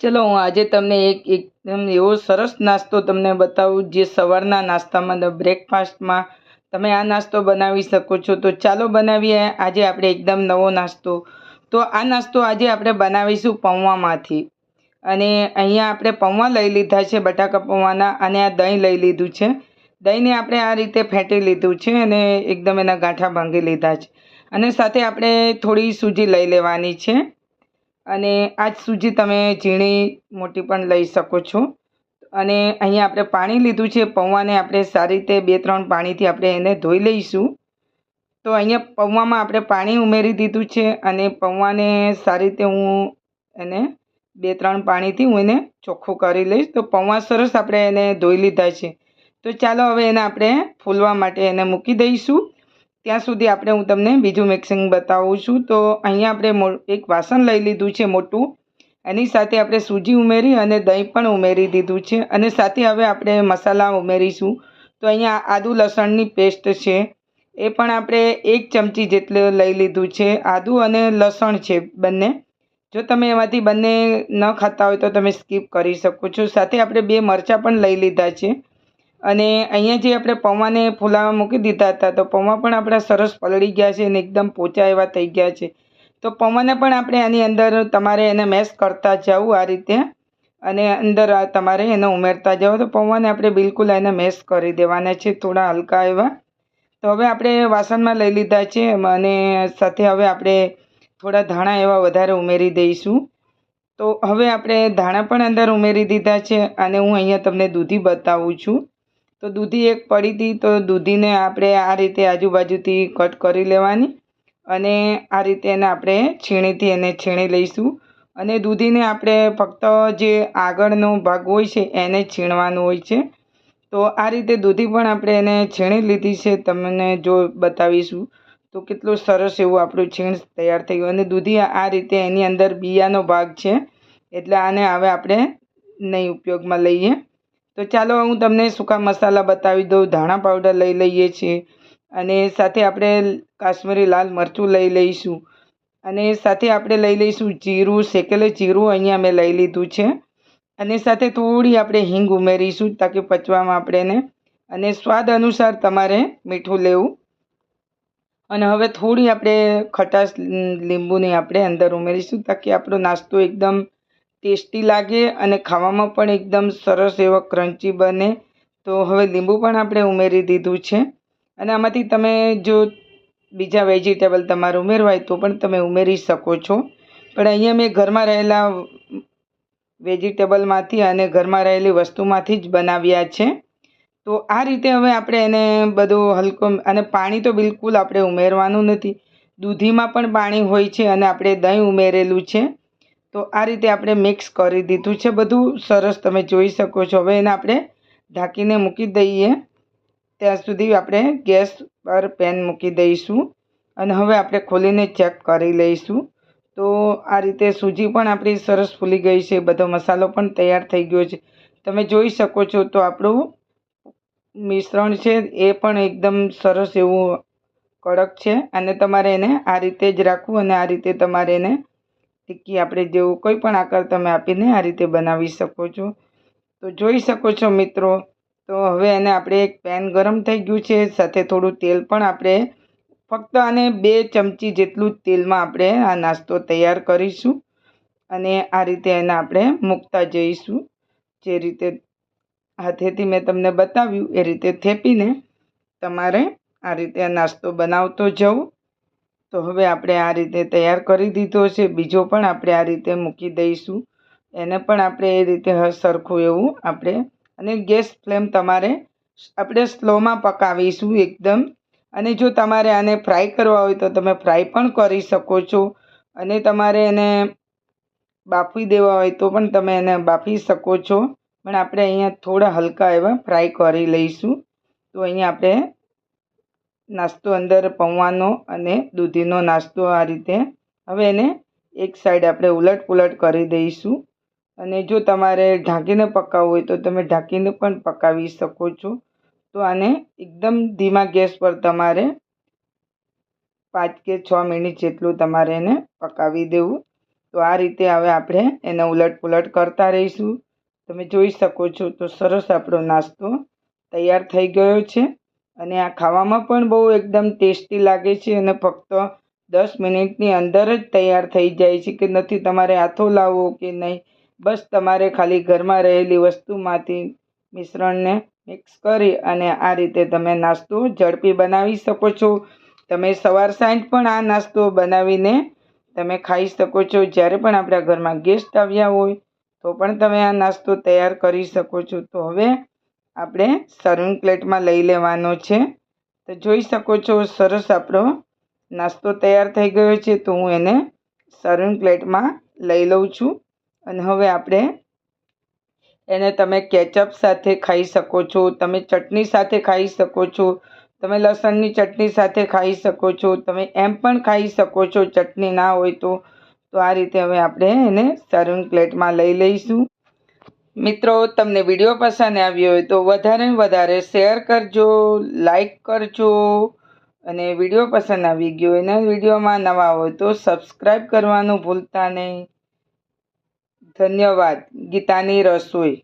ચલો, હું આજે તમને એક એકદમ એવો સરસ નાસ્તો તમને બતાવું, જે સવારના નાસ્તામાં બ્રેકફાસ્ટમાં તમે આ નાસ્તો બનાવી શકો છો. તો ચાલો બનાવીએ. આજે આપણે એકદમ નવો નાસ્તો. તો આ નાસ્તો આજે આપણે બનાવીશું પૌવામાંથી અને અહીંયા આપણે પૌવા લઈ લીધા છે, બટાકા પૌવાના અને આ દહીં લઈ લીધું છે. દહીંને આપણે આ રીતે ફેંટી લીધું છે અને એકદમ એના ગાંઠા ભાંગી લીધા છે. અને સાથે આપણે થોડી સૂજી લઈ લેવાની છે. અને આજ સુધી તમે ઝીણી મોટી પણ લઈ શકો છો. અને અહીંયા આપણે પાણી લીધું છે. પૌવાને આપણે સારી રીતે બે ત્રણ પાણીથી આપણે એને ધોઈ લઈશું. તો અહીંયા પૌવામાં આપણે પાણી ઉમેરી દીધું છે અને પૌવાને સારી રીતે હું એને બે ત્રણ પાણીથી હું એને ચોખ્ખું કરી લઈશ. તો પૌવા સરસ આપણે એને ધોઈ લીધા છે. તો ચાલો હવે એને આપણે ફૂલવા માટે એને મૂકી દઈશું. ત્યાં સુધી આપણે હું તમને બીજું મિક્સિંગ બતાવું છું. તો અહીંયા આપણે એક વાસણ લઈ લીધું છે મોટું. એની સાથે આપણે સૂજી ઉમેરી અને દહીં પણ ઉમેરી દીધું છે. અને સાથે હવે આપણે મસાલા ઉમેરીશું. તો અહીંયા આદુ લસણની પેસ્ટ છે. એ પણ આપણે એક ચમચી જેટલું લઈ લીધું છે. આદુ અને લસણ છે બંને. જો તમે એમાંથી બંને ન ખાતા હોય તો તમે સ્કીપ કરી શકો છો. સાથે આપણે બે મરચાં પણ લઈ લીધા છે. અને અહીંયા જે આપણે પૌવાને ફૂલાવા મૂકી દીધા હતા, તો પૌવા પણ આપણા સરસ પલળી ગયા છે અને એકદમ પોચા એવા થઈ ગયા છે. તો પૌવાને પણ આપણે આની અંદર તમારે એને મેશ કરતા જવું આ રીતે. અને અંદર તમારે એને ઉમેરતા જાઓ. તો પૌવાને આપણે બિલકુલ એને મેશ કરી દેવાના છે, થોડા હલકા એવા. તો હવે આપણે વાસણમાં લઈ લીધા છે, અને સાથે હવે આપણે થોડા ધાણા એવા વધારે ઉમેરી દઈશું. તો હવે આપણે ધાણા પણ અંદર ઉમેરી દીધા છે, અને હું અહીંયા તમને દૂધી બતાવું છું. તો દૂધી એક પડી હતી, તો દૂધીને આપણે આ રીતે આજુબાજુથી કટ કરી લેવાની અને આ રીતે એને આપણે છીણીથી એને છીણી લઈશું. અને દૂધીને આપણે ફક્ત જે આગળનો ભાગ હોય છે, એને છીણવાનું હોય છે. તો આ રીતે દૂધી પણ આપણે એને છીણી લીધી છે, તમને જો બતાવીશું તો કેટલું સરસ એવું આપણું છીણ તૈયાર થઈ ગયું. અને દૂધી આ રીતે એની અંદર બિયાનો ભાગ છે, એટલે આને હવે આપણે નહીં ઉપયોગમાં લઈએ. તો ચાલો હું તમને સૂકા મસાલા બતાવી દઉં, ધાણા પાવડર લઈ લઈએ છીએ અને સાથે આપણે કાશ્મીરી લાલ મરચું લઈ લઈશું. અને સાથે આપણે લઈ લઈશું જીરું, શેકેલું જીરું અહીંયા મેં લઈ લીધું છે. અને સાથે થોડી આપણે હિંગ ઉમેરીશું તાકી પચવામાં આપણે અને સ્વાદ અનુસાર તમારે મીઠું લેવું. અને હવે થોડી આપણે ખટાશ લીંબુની આપણે અંદર ઉમેરીશું તાકી આપણો નાસ્તો એકદમ ટેસ્ટી લાગે અને ખાવામાં પણ એકદમ સરસ એવો ક્રન્ચી બને. તો હવે લીંબુ પણ આપણે ઉમેરી દીધું છે. અને આમાંથી તમે જો બીજા વેજીટેબલ તમારે ઉમેરવા હોય તો પણ તમે ઉમેરી શકો છો. પણ અહીંયા મેં ઘરમાં રહેલા વેજીટેબલમાંથી અને ઘરમાં રહેલી વસ્તુમાંથી જ બનાવ્યા છે. તો આ રીતે હવે આપણે એને બધું હલકો અને પાણી તો બિલકુલ આપણે ઉમેરવાનું નથી. દૂધીમાં પણ પાણી હોય છે અને આપણે દહીં ઉમેરેલું છે. તો આ રીતે આપણે મિક્સ કરી દીધું છે. બધું સરસ તમે જોઈ શકો છો. હવે એને આપણે ઢાંકીને મૂકી દઈએ. ત્યાં સુધી આપણે ગેસ પર પેન મૂકી દઈશું અને હવે આપણે ખોલીને ચેક કરી લઈશું. તો આ રીતે સૂજી પણ આપણી સરસ ફૂલી ગઈ છે. બધો મસાલો પણ તૈયાર થઈ ગયો છે. તમે જોઈ શકો છો તો આપણું મિશ્રણ છે એ પણ એકદમ સરસ એવું કડક છે. અને તમારે એને આ રીતે જ રાખવું અને આ રીતે તમારે એને ટિક્કી આપણે જેવું કોઈ પણ આકાર તમે આપીને આ રીતે બનાવી શકો છો. તો જોઈ શકો છો મિત્રો, તો હવે એને આપણે એક પેન ગરમ થઈ ગયું છે, સાથે થોડું તેલ પણ આપણે ફક્ત આને બે ચમચી જેટલું તેલમાં આપણે આ નાસ્તો તૈયાર કરીશું અને આ રીતે એને આપણે મૂકતા જઈશું. જે રીતે હાથેથી મેં તમને બતાવ્યું, એ રીતે થેપીને તમારે આ રીતે નાસ્તો બનાવતો જવું. તો હવે આપણે આ રીતે તૈયાર કરી દીધો છે. બીજો પણ આપણે આ રીતે મૂકી દઈશું. એને પણ આપણે એ રીતે સરખું એવું આપણે અને ગેસ ફ્લેમ તમારે આપણે સ્લોમાં પકાવીશું એકદમ. અને જો તમારે આને ફ્રાય કરવા હોય તો તમે ફ્રાય પણ કરી શકો છો. અને તમારે એને બાફી દેવા હોય તો પણ તમે એને બાફી શકો છો. પણ આપણે અહીંયા થોડા હલકા એવા ફ્રાય કરી લઈશું. તો અહીંયા આપણે નાસ્તો અંદર પૌવાનો અને દૂધીનો નાસ્તો આ રીતે. હવે એને એક સાઈડ આપણે ઉલટ પુલટ કરી દઈશું. અને જો તમારે ઢાંકીને પકાવવું હોય તો તમે ઢાંકીને પણ પકાવી શકો છો. તો આને એકદમ ધીમા ગેસ પર તમારે પાંચ કે છ મિનિટ જેટલું તમારે એને પકાવી દેવું. તો આ રીતે હવે આપણે એને ઉલટ પુલટ કરતા રહીશું. તમે જોઈ શકો છો તો સરસ આપણો નાસ્તો તૈયાર થઈ ગયો છે. અને આ ખાવામાં પણ બહુ એકદમ ટેસ્ટી લાગે છે અને ફક્ત દસ મિનિટની અંદર જ તૈયાર થઈ જાય છે કે નથી તમારે હાથો લાવવો કે નહીં. બસ તમારે ખાલી ઘરમાં રહેલી વસ્તુમાંથી મિશ્રણને મિક્સ કરી અને આ રીતે તમે નાસ્તો ઝડપી બનાવી શકો છો. તમે સવાર સાંજ પણ આ નાસ્તો બનાવીને તમે ખાઈ શકો છો. જ્યારે પણ આપણા ઘરમાં ગેસ્ટ આવ્યા હોય તો પણ તમે આ નાસ્તો તૈયાર કરી શકો છો. તો હવે આપણે સર્વિંગ પ્લેટમાં લઈ લેવાનો છે. તો જોઈ શકો છો સરસ આપણો નાસ્તો તૈયાર થઈ ગયો છે. તો હું એને સર્વિંગ પ્લેટમાં લઈ લઉં છું. અને હવે આપણે એને તમે કેચઅપ સાથે ખાઈ શકો છો, તમે ચટણી સાથે ખાઈ શકો છો, તમે લસણની ચટણી સાથે ખાઈ શકો છો, તમે એમ પણ ખાઈ શકો છો ચટણી ના હોય તો. તો આ રીતે હવે આપણે એને સર્વિંગ પ્લેટમાં લઈ લઈશું. મિત્રો, તમને વીડિયો પસંદ આવ્યો હોય તો વધારે વધારે શેર કરજો, લાઈક કરજો અને વીડિયો પસંદ આવી ગયો અને વિડીયોમાં નવા હોય તો સબસ્ક્રાઈબ કરવાનું ભૂલતા નહીં. ધન્યવાદ. ગીતાની રસોઈ.